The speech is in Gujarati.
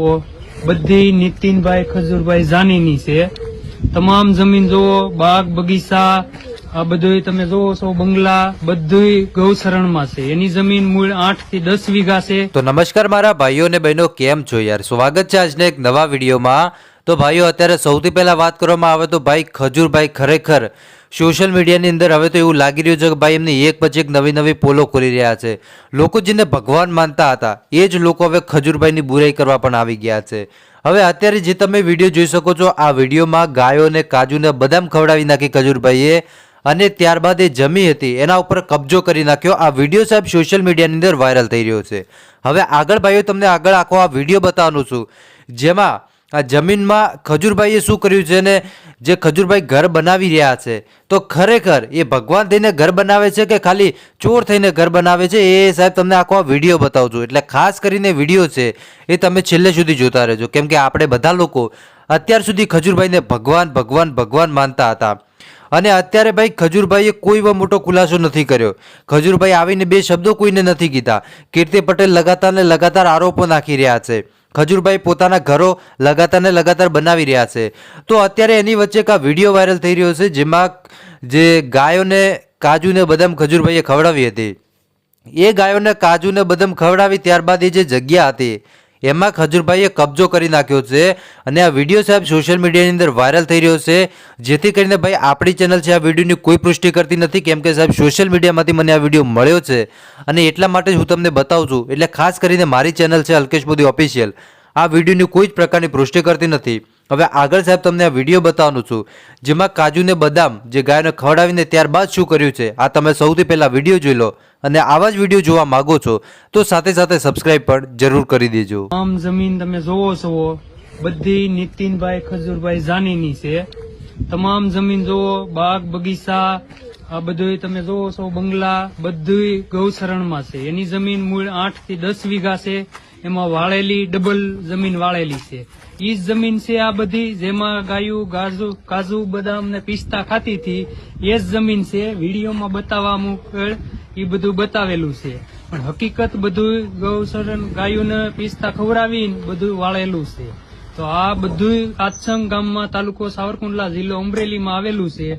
જુઓ, બધી નીતિનભાઈ ખજૂરભાઈ જાનીની છે. તમામ જમીન જુઓ, બાગ બગીચા, આ બધું તમે જોવો છો, બંગલા બધું ગૌશરણમાં છે. એની જમીન મૂળ આઠથી દસ વીઘા છે. તો નમસ્કાર મારા ભાઈઓ ને બહેનો, કેમ છો યાર? સ્વાગત છે આજને એક નવા વિડીયોમાં. તો ભાઈઓ, અત્યારે સૌથી પહેલાં વાત કરવામાં આવે તો ભાઈ ખજૂરભાઈ ખરેખર સોશિયલ મીડિયાની અંદર હવે તો એવું લાગી રહ્યું છે કે ભાઈ એમની એક પછી એક નવી નવી પોલો ખોલી રહ્યા છે. લોકો જેને ભગવાન માનતા હતા, એ જ લોકો હવે ખજૂરભાઈની બુરાઈ કરવા પણ આવી ગયા છે. હવે અત્યારે જે તમે વીડિયો જોઈ શકો છો, આ વિડીયોમાં ગાયોને કાજુને બદામ ખવડાવી નાખી ખજૂરભાઈએ અને ત્યારબાદ એ જમી હતી, એના ઉપર કબજો કરી નાખ્યો. આ વીડિયો સાહેબ સોશિયલ મીડિયાની અંદર વાયરલ થઈ રહ્યો છે. હવે આગળ ભાઈઓ, તમને આગળ આખો આ વીડિયો બતાવવાનું છું. જેમાં આ જમીનમાં ખજૂરભાઈએ શું કર્યું છે ને જે ખજૂરભાઈ ઘર બનાવી રહ્યા છે, તો ખરેખર એ ભગવાન થઈને ઘર બનાવે છે કે ખાલી ચોર થઈને ઘર બનાવે છે? એ સાહેબ તમને આખો આ વીડિયો બતાવું છું એટલે ખાસ કરીને વીડિયો છે, એ તમે છેલ્લે સુધી જોતા રહેજો. કેમ કે આપણે બધા લોકો અત્યાર સુધી ખજૂરભાઈને ભગવાન ભગવાન ભગવાન માનતા હતા. અને અત્યારે ભાઈ ખજૂરભાઈએ કોઈ એવો મોટો ખુલાસો નથી કર્યો. ખજૂરભાઈ આવીને બે શબ્દો કોઈને નથી કીધા. કીર્તિ પટેલ લગાતાર ને લગાતાર આરોપો નાખી રહ્યા છે. ખજૂરભાઈ પોતાના ઘરો લગાતાર ને લગાતાર બનાવી રહ્યા છે. તો અત્યારે એની વચ્ચે એક આ વીડિયો વાયરલ થઈ રહ્યો છે, જેમાં જે ગાયોને કાજુને બદામ ખજૂરભાઈએ ખવડાવી હતી. એ ગાયોને કાજુને બદામ ખવડાવી ત્યારબાદ એ જે જગ્યા હતી એમાં ખજૂરભાઈએ કબજો કરી નાખ્યો છે અને આ વીડિયો સાહેબ સોશિયલ મીડિયાની અંદર વાયરલ થઈ રહ્યો છે. જેથી કરીને ભાઈ આપણી ચેનલ છે, આ વિડીયોની કોઈ પુષ્ટિ કરતી નથી. કેમ કે સાહેબ સોશિયલ મીડિયામાંથી મને આ વીડિયો મળ્યો છે અને એટલા માટે જ હું તમને બતાવું છું. એટલે ખાસ કરીને મારી ચેનલ છે, અલ્કેશ મોદી ઓફિશિયલ. આ વિડીયોની કોઈ જ પ્રકારની પુષ્ટિ કરતી નથી. હવે આગળ સાહેબ તમને આ વીડિયો બતાવવાનું છું, જેમાં કાજુને બદામ, જે ગાયને ખવડાવીને ત્યારબાદ શું કર્યું છે, આ તમે સૌથી પહેલાં વીડિયો જોઈ લો અને આવા જ વીડિયો જોવા માંગો છો, તો સાથે સાથે સબસ્ક્રાઇબ પણ જરૂર કરી દેજો. આમ જમીન તમે જોવો છો, બધી નીતિનભાઈ ખજૂરભાઈ જાનીની છે. તમામ જમીન જોવો બાગ, બગીચા, આ બધું તમે જોવો છો, બંગલા બધું ગૌશરણમાં છે. એની જમીન મૂળ આઠથી દસ વીઘા છે. એમાં વાળેલી, ડબલ જમીન વાળેલી છે. ઈ જમીન છે આ બધી, જેમાં ગાયું, ગાજુ, કાજુ બદામ ને પિસ્તા ખાતી હતી. એ જ જમીન છે, વિડીયોમાં બતાવવા મુકેલ એ બધું બતાવેલું છે. પણ હકીકત બધું ગૌશરણ ગાયોને પિસ્તા ખવડાવીને બધું વાળેલું છે. તો આ બધું કાચસંગ ગામમાં તાલુકો સાવરકુંડલા જિલ્લો અમરેલીમાં આવેલું છે.